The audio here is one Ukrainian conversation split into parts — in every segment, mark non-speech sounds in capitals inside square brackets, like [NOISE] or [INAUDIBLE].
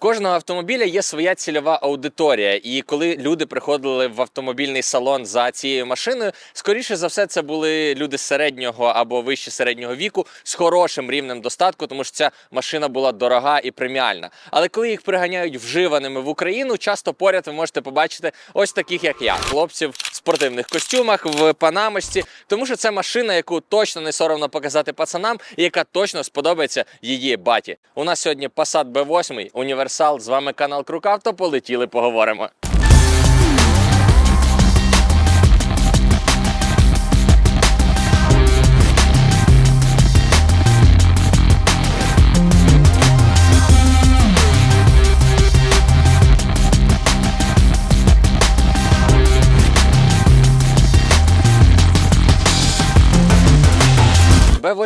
Кожного автомобіля є своя цільова аудиторія, і коли люди приходили в автомобільний салон за цією машиною, скоріше за все, це були люди середнього або вище середнього віку з хорошим рівнем достатку, тому що ця машина була дорога і преміальна. Але коли їх приганяють вживаними в Україну, часто поряд ви можете побачити ось таких, як я, хлопців спортивних костюмах, в панамочці, тому що це машина, яку точно не соромно показати пацанам, і яка точно сподобається її баті. У нас сьогодні Passat B8, універсал. З вами канал Крукавто. Полетіли, поговоримо.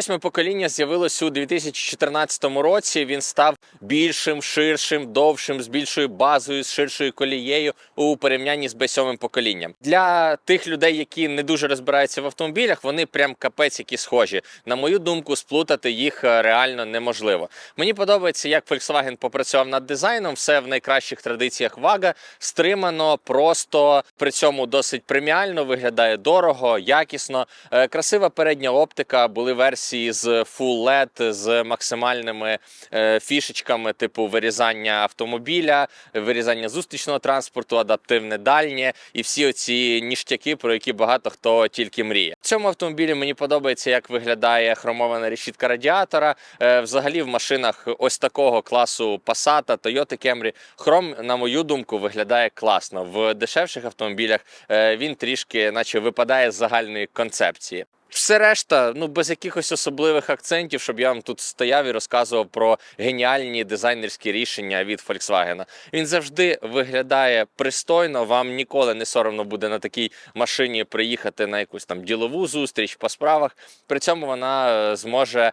Б8 покоління з'явилось у 2014 році. Він став більшим, ширшим, довшим, з більшою базою, з ширшою колією у порівнянні з Б7 поколінням. Для тих людей, які не дуже розбираються в автомобілях, вони прям капець, які схожі. На мою думку, сплутати їх е, реально неможливо. Мені подобається, як Volkswagen попрацював над дизайном. Все в найкращих традиціях вага, стримано, просто при цьому досить преміально, виглядає дорого, якісно. Е, Красива передня оптика, були версії з Full LED, з максимальними е, фішечками, типу вирізання автомобіля, вирізання зустрічного транспорту, адаптивне дальнє і всі оці ніштяки, про які багато хто тільки мріє. В цьому автомобілі мені подобається, як виглядає хромована решітка радіатора. Е, Взагалі в машинах ось такого класу Passat, Toyota Camry хром, на мою думку, виглядає класно. В дешевших автомобілях е, він трішки, наче випадає з загальної концепції. Все решта, ну без якихось особливих акцентів, щоб я вам тут стояв і розказував про геніальні дизайнерські рішення від Volkswagen. Він завжди виглядає пристойно. Вам ніколи не соромно буде на такій машині приїхати на якусь там ділову зустріч по справах. При цьому вона е, зможе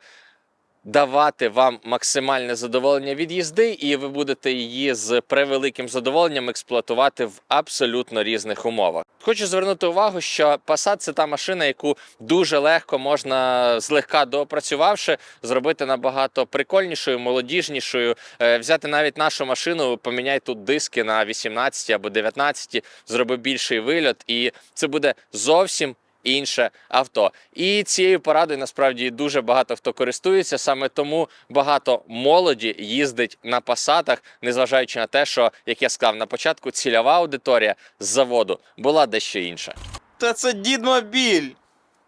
давати вам максимальне задоволення від їзди, і ви будете її з превеликим задоволенням експлуатувати в абсолютно різних умовах. Хочу звернути увагу, що Passat – це та машина, яку дуже легко можна злегка доопрацювавши, зробити набагато прикольнішою, молодіжнішою. Е, Взяти навіть нашу машину, поміняй тут диски на 18 або 19, зроби більший вильот, і це буде зовсім інше авто. І цією порадою насправді дуже багато хто користується. Саме тому багато молоді їздить на пасатах, незважаючи на те, що як я сказав на початку, цільова аудиторія з заводу була дещо інша. Та це дідмобіль.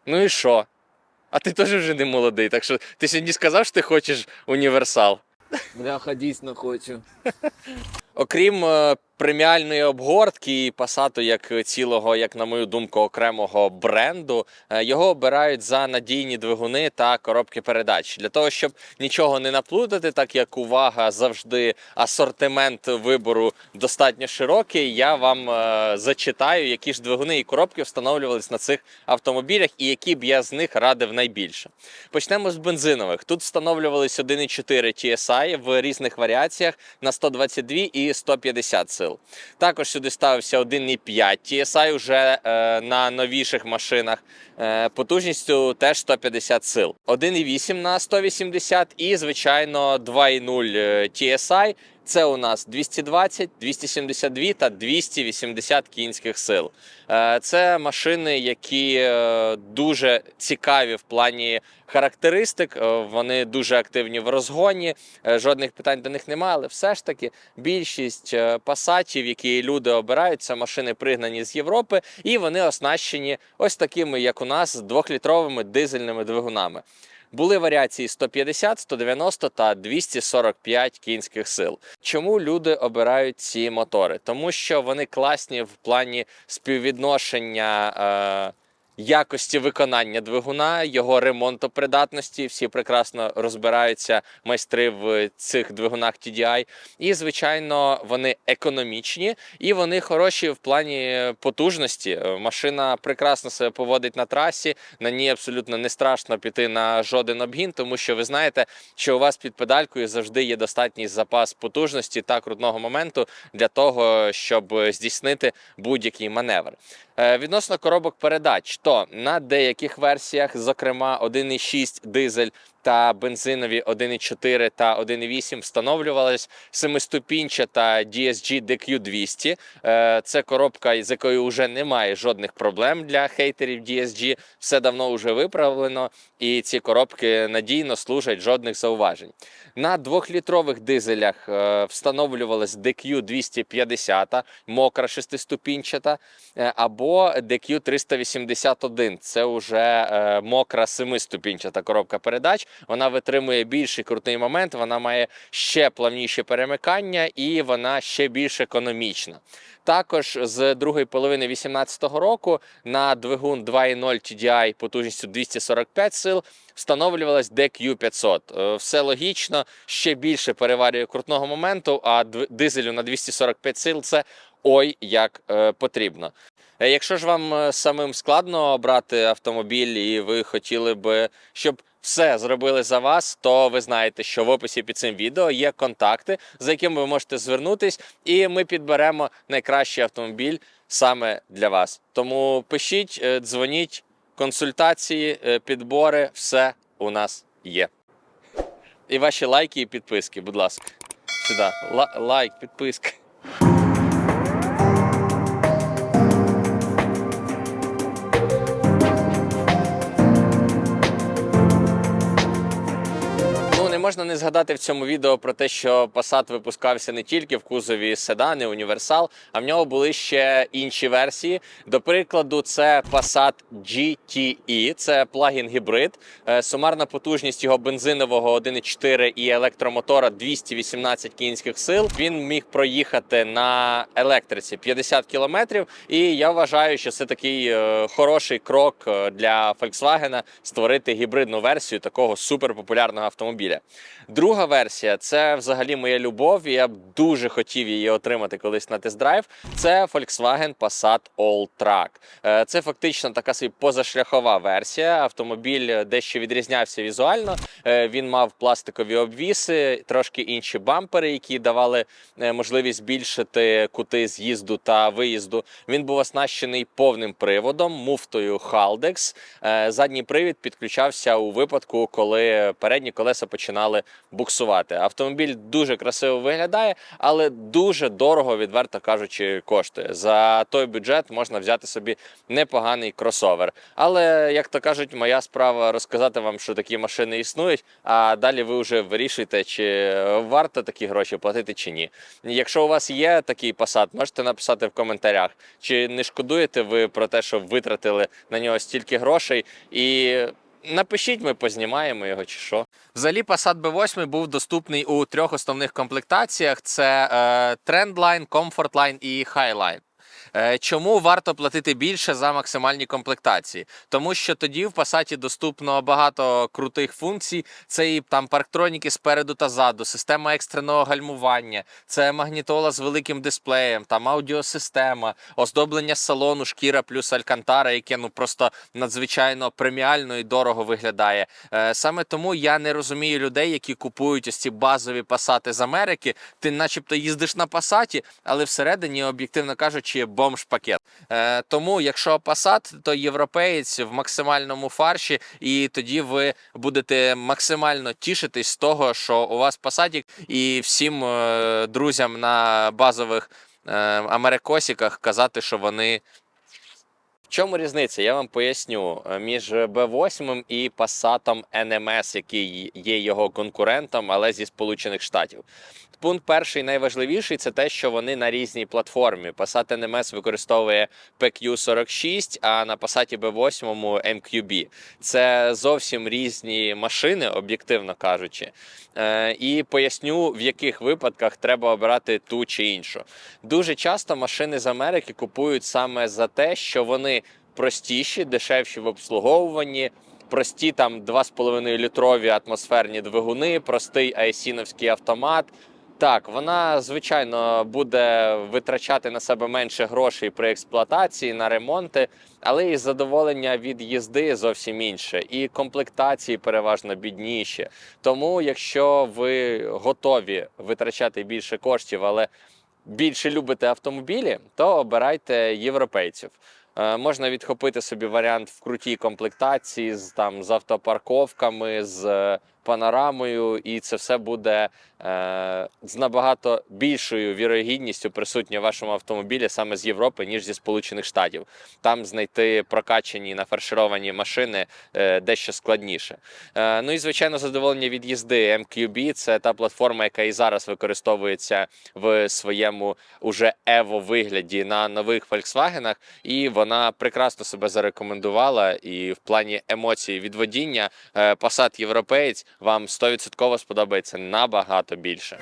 Ну і що? А ти теж вже не молодий, так що ти сьогодні сказав, що ти хочеш універсал. Бляха, дійсно хочу. Окрім е, преміальної обгортки і пасату як цілого, як на мою думку, окремого бренду, е, його обирають за надійні двигуни та коробки передач для того, щоб нічого не наплутати, так як увага завжди асортимент вибору достатньо широкий. Я вам е, зачитаю, які ж двигуни і коробки встановлювались на цих автомобілях, і які б я з них радив найбільше. Почнемо з бензинових. Тут встановлювались 1,4 TSI в різних варіаціях на 122 і 150 сил. Також сюди ставився 1,5 TSI вже е, на новіших машинах. Е, потужністю теж 150 сил. 1,8 на 180 і, звичайно, 2,0 е, TSI. Це у нас 220, 272 та 280 кінських сил. Е, Це машини, які е, дуже цікаві в плані характеристик. Е, Вони дуже активні в розгоні. Жодних питань до них немає, але все ж таки більшість пасатів, які люди обирають, це машини пригнані з Європи, і вони оснащені ось такими, як у нас, двохлітровими дизельними двигунами. Були варіації 150, 190 та 245 кінських сил. Чому люди обирають ці мотори? Тому що вони класні в плані співвідношення. Якості виконання двигуна, його ремонтопридатності. Всі прекрасно розбираються майстри в цих двигунах TDI. І, звичайно, вони економічні і вони хороші в плані потужності. Машина прекрасно себе поводить на трасі. На ній абсолютно не страшно піти на жоден обгін, тому що ви знаєте, що у вас під педалькою завжди є достатній запас потужності та крутного моменту для того, щоб здійснити будь-який маневр. Е, Відносно коробок передач, то на деяких версіях, зокрема 1,6 дизель та бензинові 1,4 та 1,8 встановлювалась семиступінчата DSG DQ200. Е, Це коробка, з якою вже немає жодних проблем для хейтерів DSG. Все давно вже виправлено, і ці коробки надійно служать жодних зауважень. На двохлітрових дизелях е, встановлювалась DQ 250, мокра шестиступінчата, е, або DQ 381. Це вже мокра семиступінчата коробка передач. Вона витримує більший крутий момент, вона має ще плавніші перемикання і вона ще більш економічна. Також з другої половини 2018 року на двигун 2.0 TDI потужністю 245 сил встановлювалась DQ500. Е, Все логічно, ще більше переварює крутного моменту, а дизелю на 245 сил це ой як е, потрібно. Е, Якщо ж вам е, самим складно обрати автомобіль, і ви хотіли б, щоб все зробили за вас, то ви знаєте, що в описі під цим відео є контакти, за якими ви можете звернутись, і ми підберемо найкращий автомобіль саме для вас. Тому пишіть, дзвоніть, консультації, підбори, все у нас є. І ваші лайки і підписки, будь ласка. Сюди. Ла- лайк, підписка. Можна не згадати в цьому відео про те, що Passat випускався не тільки в кузові седани, універсал, а в нього були ще інші версії. До прикладу, це Passat GTE, це плагін гібрид. Е, Сумарна потужність його бензинового 1.4 і електромотора 218 кінських сил. Він міг проїхати на електриці 50 кілометрів. І я вважаю, що це такий е, хороший крок е, для Volkswagen створити гібридну версію такого суперпопулярного автомобіля. Друга версія це взагалі моя любов. і Я б дуже хотів її отримати колись на тест-драйв. Це Volkswagen Passat All-Track. Е, Це фактично така собі позашляхова версія. Автомобіль дещо відрізнявся візуально. Е, Він мав пластикові обвіси, трошки інші бампери, які давали е, можливість збільшити кути з'їзду та виїзду. Він був оснащений повним приводом, муфтою Haldex. Задній привід підключався у випадку, коли передні колеса починали буксувати. Автомобіль дуже красиво виглядає, але дуже дорого, відверто кажучи, коштує. За той бюджет можна взяти собі непоганий кросовер. Але як то кажуть, моя справа розказати вам, що такі машини існують. А далі ви вже вирішуєте, чи варто такі гроші платити чи ні. Якщо у вас є такий Passat, можете написати в коментарях, чи не шкодуєте ви про те, що витратили на нього стільки грошей і. Напишіть, ми познімаємо його чи що. Взагалі, Passat B8 був доступний у трьох основних комплектаціях: це е, Trendline, Comfortline і Highline. Е, Чому варто платити більше за максимальні комплектації? Тому що тоді в Passat доступно багато крутих функцій. Це і там парктроніки спереду та ззаду, система екстреного гальмування, це магнітола з великим дисплеєм, там аудіосистема, оздоблення салону, шкіра плюс алькантара, яке ну просто надзвичайно преміально і дорого виглядає. Е, Саме тому я не розумію людей, які купують ось ці базові пасати з Америки. Ти, начебто, їздиш на пасаті, але всередині, об'єктивно кажучи, бомж-пакет. Е, тому, якщо Passat, то європеєць в максимальному фарші, і тоді ви будете максимально тішитись з того, що у вас Passat, і всім е, друзям на базових е, америкосіках казати, що вони. В чому різниця? Я вам поясню Е, між B8 і Passat NMS, який є його конкурентом, але зі Сполучених Штатів. Пункт перший найважливіший це те, що вони на різній платформі. Passat NMS використовує PQ46, а на Passat B8 MQB. Це зовсім різні машини, об'єктивно кажучи. Е, І поясню, в яких випадках треба обирати ту чи іншу. Дуже часто машини з Америки купують саме за те, що вони простіші, дешевші в обслуговуванні. Прості там 2,5 літрові атмосферні двигуни, простий айсіновський автомат. Так, вона звичайно буде витрачати на себе менше грошей при експлуатації на ремонти, але і задоволення від їзди зовсім інше, і комплектації переважно бідніші. Тому, якщо ви готові витрачати більше коштів, але більше любите автомобілі, то обирайте європейців. Е, Можна відхопити собі варіант в крутій комплектації з там з автопарковками, з е, панорамою, і це все буде е, з набагато більшою вірогідністю присутнє в вашому автомобілі саме з Європи, ніж зі Сполучених Штатів. Там знайти прокачані нафаршировані машини е, дещо складніше. Е, ну і звичайно, задоволення від їзди MQB – це та платформа, яка і зараз використовується в своєму уже ево вигляді на нових Volkswagen, і вона прекрасно себе зарекомендувала. І в плані емоцій від водіння е, Passat європеєць вам 100% сподобається набагато більше.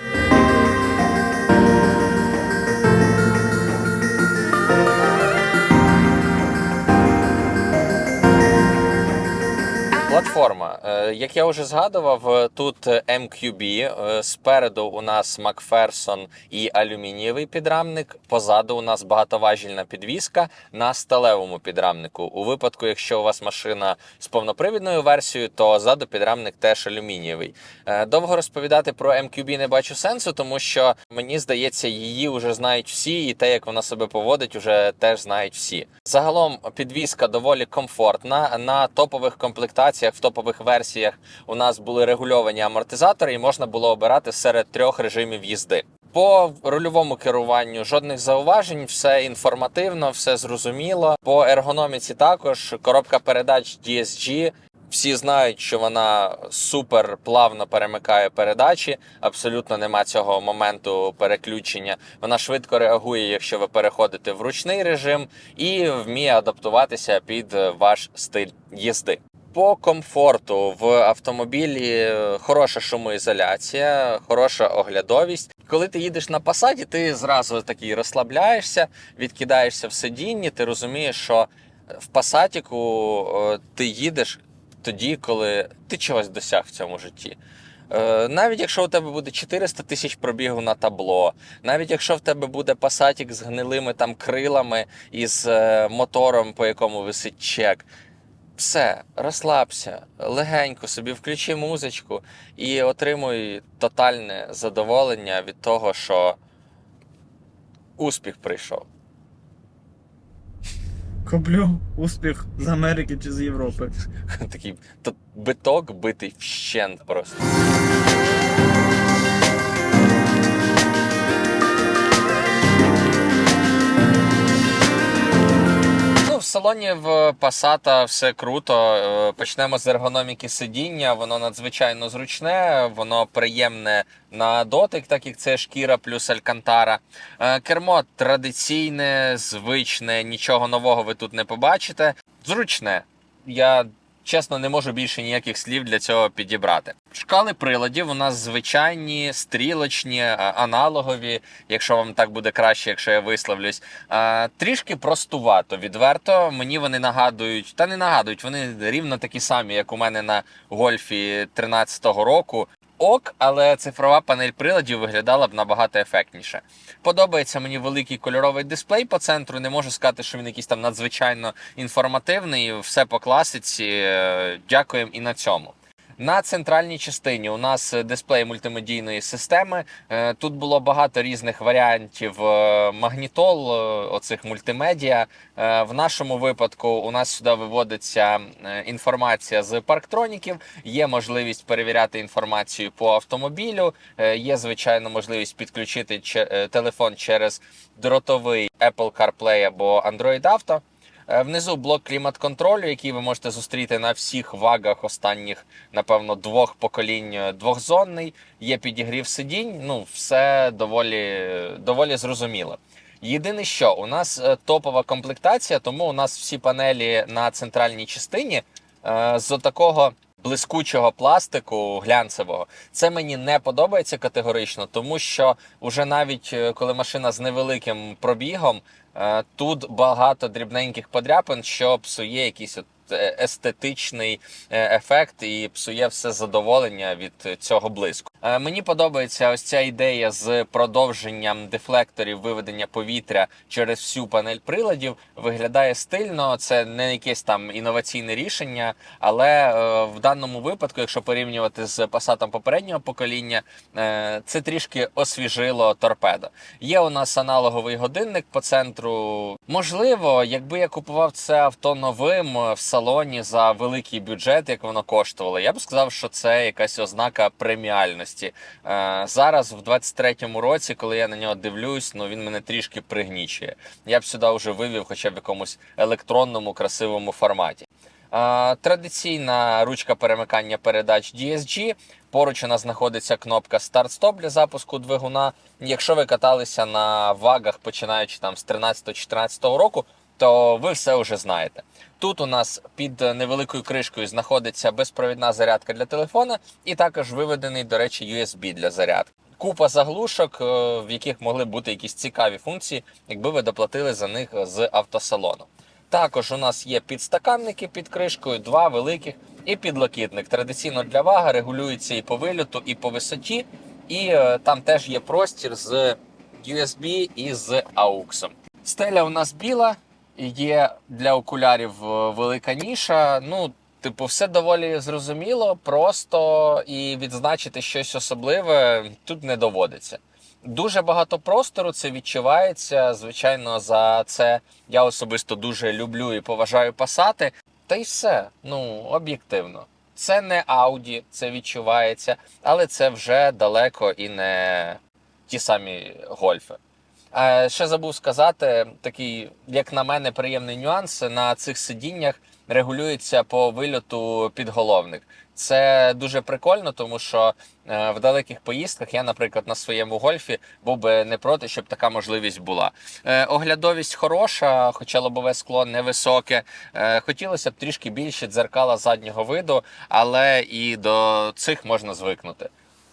Платформа, Е, як я вже згадував, е, тут е, MQB. Спереду у нас Макферсон і алюмінієвий підрамник. Позаду у нас багатоважільна підвіска на сталевому підрамнику. У випадку, якщо у вас машина з повнопривідною версією, то ззаду підрамник теж алюмінієвий. Довго розповідати про MQB не бачу сенсу, тому що мені здається, її вже знають всі, і те, як вона себе поводить, вже теж знають всі. Загалом підвіска доволі комфортна. На топових комплектаціях, в топових версіях у нас були регульовані амортизатори, і можна було обирати серед трьох режимів їзди. По рульовому керуванню жодних зауважень, все інформативно, все зрозуміло. По ергономіці також коробка передач DSG. Всі знають, що вона супер плавно перемикає передачі. Абсолютно нема цього моменту переключення. Вона швидко реагує, якщо ви переходите в ручний режим, і вміє адаптуватися під ваш стиль їзди. По комфорту в автомобілі хороша шумоізоляція, хороша оглядовість. Коли ти їдеш на пасаді, ти зразу такий розслабляєшся, відкидаєшся в сидінні. Ти розумієш, що в пасатіку е, ти їдеш тоді, коли ти чогось досяг в цьому житті. Е, Навіть якщо у тебе буде 400 тисяч пробігу на табло, навіть якщо в тебе буде пасатік з гнилими там крилами і з е, мотором, по якому висить чек, все, розслабся, легенько собі включи музичку і отримуй тотальне задоволення від того, що успіх прийшов. Куплю успіх з Америки чи з Європи. [LAUGHS] Такий то биток битий вщент просто. Салоні в Passat все круто. Е, Почнемо з ергономіки сидіння. Воно надзвичайно зручне, воно приємне на дотик, так як це шкіра плюс алькантара. Е, Кермо традиційне, звичне, нічого нового ви тут не побачите. Зручне. Я чесно не можу більше ніяких слів для цього підібрати. Шкали приладів у нас звичайні, стрілочні, аналогові, якщо вам так буде краще, якщо я висловлюсь. А, Трішки простувато, відверто. Мені вони нагадують, та не нагадують, вони рівно такі самі, як у мене на гольфі 13-го року. Ок, але цифрова панель приладів виглядала б набагато ефектніше. Подобається мені великий кольоровий дисплей по центру. Не можу сказати, що він якийсь там надзвичайно інформативний. Все по класиці. Е, Дякуємо і на цьому. На центральній частині у нас дисплей мультимедійної системи. Е, Тут було багато різних варіантів е, магнітол, е, оцих мультимедіа. Е, В нашому випадку у нас сюди виводиться е, інформація з парктроніків. Є можливість перевіряти інформацію по автомобілю. Е, Є звичайно можливість підключити е, телефон через дротовий Apple CarPlay або Android Auto. Е, Внизу блок клімат-контролю, який ви можете зустріти на всіх вагах останніх, напевно, двох поколінь е, двохзонний. Є підігрів сидінь. Ну, все доволі, доволі зрозуміло. Єдине, що у нас е, топова комплектація, тому у нас всі панелі на центральній частині з такого блискучого пластику глянцевого. Це мені не подобається категорично, тому що вже навіть е, коли машина з невеликим пробігом, е, тут багато дрібненьких подряпин, що псує якісь от естетичний е, ефект і псує все задоволення від е, цього блиску. Е, Мені подобається ось ця ідея з продовженням дефлекторів виведення повітря через всю панель приладів. Виглядає стильно. Це не якесь там інноваційне рішення, але е, в даному випадку, якщо порівнювати з Passat попереднього покоління, е, це трішки освіжило торпедо. Є у нас аналоговий годинник по центру. Можливо, якби я купував це авто новим е, в салоні, автосалоні за великий бюджет, як воно коштувало, я б сказав, що це якась ознака преміальності. Е, зараз, в 23-му році, коли я на нього дивлюсь, ну він мене трішки пригнічує. Я б сюди вже вивів, хоча б в якомусь електронному красивому форматі. Е, Традиційна ручка перемикання передач DSG. Поруч у нас знаходиться кнопка старт-стоп для запуску двигуна. Якщо ви каталися на вагах, починаючи там з 13-14 року, то ви все вже знаєте. Тут у нас під невеликою кришкою знаходиться безпровідна зарядка для телефона, і також виведений, до речі, USB для зарядки. Купа заглушок, е, в яких могли бути якісь цікаві функції, якби ви доплатили за них з автосалону. Також у нас є підстаканники під кришкою, два великих і підлокітник. Традиційно для вага регулюється і по вильоту, і по висоті. І е, там теж є простір з USB і з AUX. Стеля у нас біла, є для окулярів е, велика ніша. Ну, типу, все доволі зрозуміло, просто і відзначити щось особливе тут не доводиться. Дуже багато простору, це відчувається. Звичайно, за це я особисто дуже люблю і поважаю пасати. Та й все, ну об'єктивно. Це не Audi, це відчувається, але це вже далеко і не ті самі гольфи. Е, ще забув сказати, такий, як на мене, приємний нюанс на цих сидіннях регулюється по вильоту підголовник. Це дуже прикольно, тому що е, в далеких поїздках я, наприклад, на своєму гольфі був би не проти, щоб така можливість була. Е, оглядовість хороша, хоча лобове скло невисоке. Хотілося б трішки більше дзеркала заднього виду, але і до цих можна звикнути.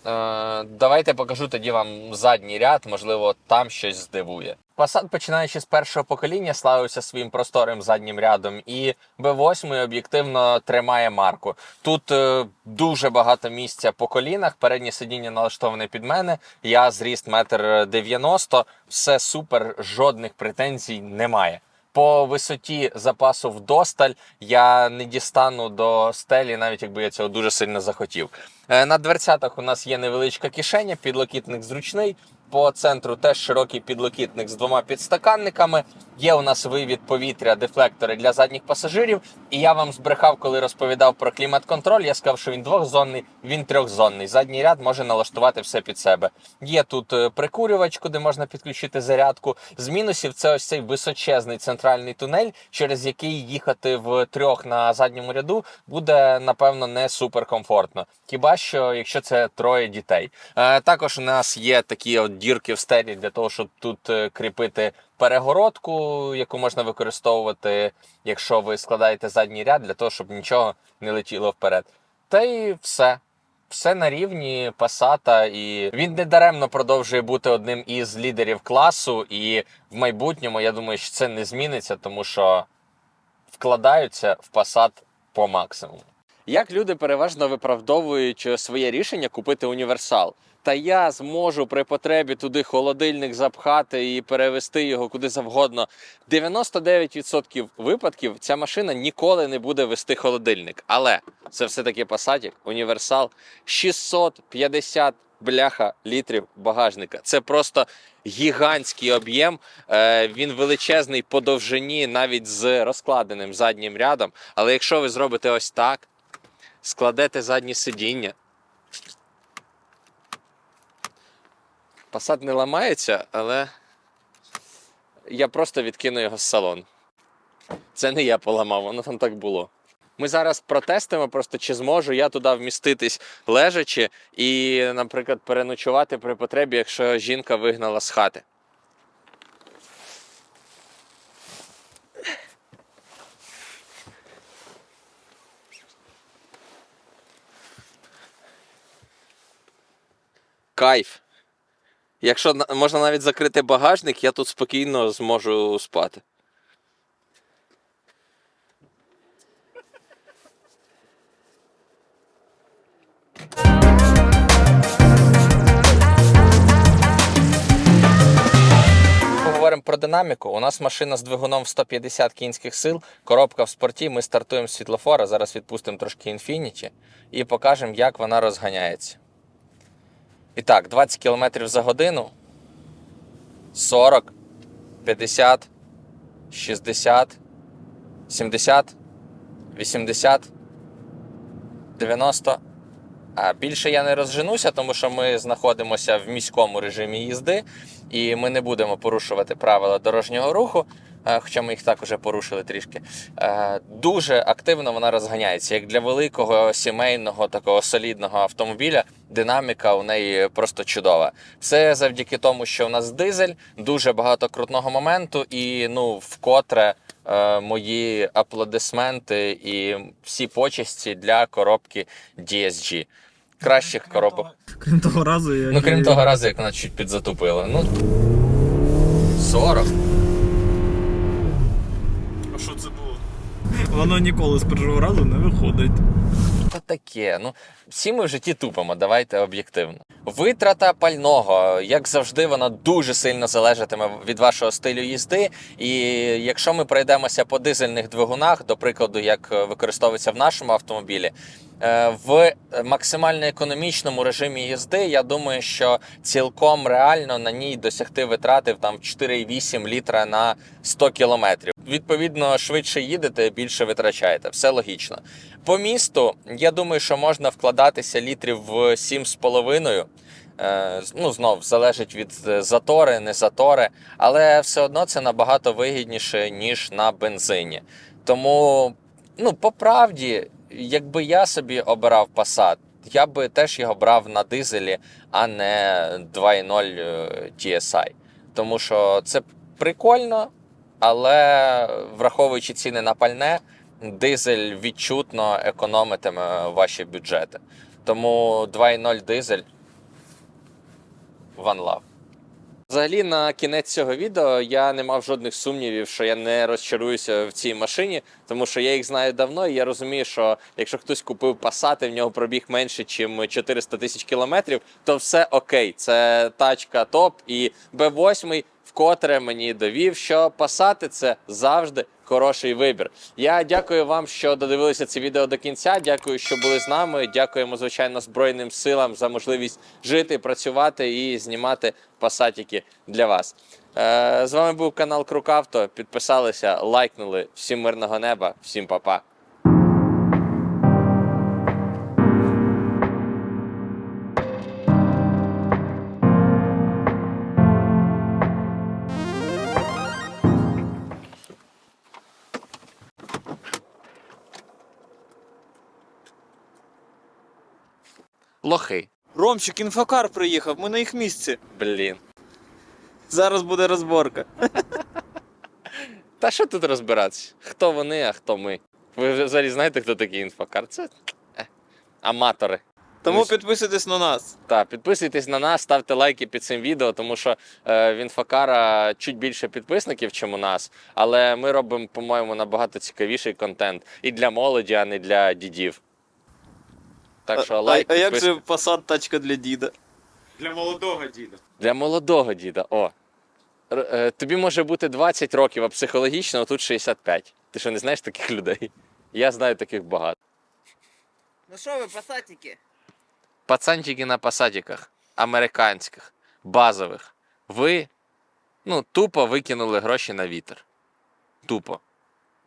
Е, Давайте покажу тоді вам задній ряд, можливо, там щось здивує. Passat, починаючи з першого покоління, славився своїм просторим заднім рядом, і B8 об'єктивно тримає марку. Тут е, дуже багато місця по колінах. Переднє сидіння налаштоване під мене. Я зріст метр дев'яносто. Все супер, жодних претензій немає. По висоті запасу вдосталь я не дістану до стелі, навіть якби я цього дуже сильно захотів. Е, На дверцятах у нас є невеличка кишеня, підлокітник зручний. По центру теж широкий підлокітник з двома підстаканниками. Є у нас вивід повітря, дефлектори для задніх пасажирів. І я вам збрехав, коли розповідав про клімат-контроль. Я сказав, що він двохзонний, він трьохзонний. Задній ряд може налаштувати все під себе. Є тут е, прикурювач, куди можна підключити зарядку. З мінусів це ось цей височезний центральний тунель, через який їхати в трьох на задньому ряду буде напевно не суперкомфортно. Хіба що якщо це троє дітей. Е, також у нас є такі от дірки в стелі для того, щоб тут е, кріпити перегородку, яку можна використовувати, якщо ви складаєте задній ряд, для того, щоб нічого не летіло вперед. Та й все. Все на рівні Пасата, і він не даремно продовжує бути одним із лідерів класу. І в майбутньому я думаю, що це не зміниться, тому що вкладаються в Passat по максимуму. Як люди переважно виправдовують е, своє рішення купити універсал? Та я зможу при потребі туди холодильник запхати і перевести його куди завгодно. 99% випадків ця машина ніколи не буде вести холодильник. Але це все-таки Passat, універсал 650 бляха літрів багажника. Це просто гігантський об'єм. Е, Він величезний по довжині, навіть з розкладеним заднім рядом. Але якщо ви зробите ось так, складете заднє сидіння. Passat не ламається, але я просто відкину його з салону. Це не я поламав, воно там так було. Ми зараз протестимо, просто чи зможу я туди вміститись лежачи і, наприклад, переночувати при потребі, якщо жінка вигнала з хати. Кайф. Якщо можна навіть закрити багажник, я тут спокійно зможу спати. Поговоримо про динаміку. У нас машина з двигуном в 150 кінських сил, коробка в спорті. Ми стартуємо з світлофора. Зараз відпустимо трошки Infiniti і покажемо, як вона розганяється. І так, 20 км за годину, 40, 50, 60, 70, 80, 90. А більше я не розженуся, тому що ми знаходимося в міському режимі їзди, і ми не будемо порушувати правила дорожнього руху, хоча ми їх також порушили трішки. Е, Дуже активно вона розганяється. Як для великого сімейного такого солідного автомобіля, динаміка у неї просто чудова. Це завдяки тому, що у нас дизель, дуже багато крутного моменту, і ну вкотре е, мої аплодисменти і всі почесті для коробки DSG. Кращих коробок. Крім того разу, як Ну, крім того разу, як вона чуть підзатупила. Ну 40. А що це було? Воно ніколи з першого разу не виходить. Та таке. Ну, всі ми в житті тупимо, давайте об'єктивно. Витрата пального, як завжди, вона дуже сильно залежатиме від вашого стилю їзди. І якщо ми пройдемося по дизельних двигунах, до прикладу, як використовується в нашому автомобілі, е, в максимально економічному режимі їзди, я думаю, що цілком реально на ній досягти витрати в там 4,8 літра на 100 кілометрів. Відповідно, швидше їдете, більше витрачаєте. Все логічно. По місту, я думаю, що можна вкладатися літрів в 7,5. Е, Ну, знов залежить від е, затори, не затори, але все одно це набагато вигідніше, ніж на бензині. Тому, ну, по правді, якби я собі обирав Passat, я би теж його брав на дизелі, а не 2.0 е, TSI. Тому що це прикольно, але враховуючи ціни на пальне, дизель відчутно економитиме ваші бюджети. Тому 2.0 дизель One Love. Взагалі, на кінець цього відео я не мав жодних сумнівів, що я не розчаруюся в цій машині, тому що я їх знаю давно, і я розумію, що якщо хтось купив Passat, і в нього пробіг менше, ніж 400 тисяч кілометрів, то все окей. Це тачка топ. І B8 вкотре мені довів, що Passat – це завжди хороший вибір. Я дякую вам, що додивилися це відео до кінця. Дякую, що були з нами. Дякуємо, звичайно, Збройним силам за можливість жити, працювати і знімати пасатики для вас. Е, з вами був канал Крукавто. Підписалися, лайкнули. Всім мирного неба, всім па-па. Ромчик, інфокар приїхав, ми на їх місці. Блін. Зараз буде розборка. [LAUGHS] Та що тут розбиратися? Хто вони, а хто ми? Ви взагалі знаєте, хто такий інфокар? Це е, аматори. Тому Ну, підписуйтесь на нас. Так, підписуйтесь на нас, ставте лайки під цим відео, тому що е, в інфокара чуть більше підписників, ніж у нас. Але ми робимо, по-моєму, набагато цікавіший контент і для молоді, а не для дідів. Так що а, лайк. а як підпис- же Passat тачка для діда? Для молодого діда. Для молодого діда. О. Р- е, тобі може бути 20 років, а психологічно тут 65. Ти що не знаєш таких людей? Я знаю таких багато. Ну що ви, пасатики? Пацанчики на пасатіках, американських, базових. Ви ну, тупо викинули гроші на вітер. Тупо.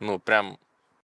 Ну, прям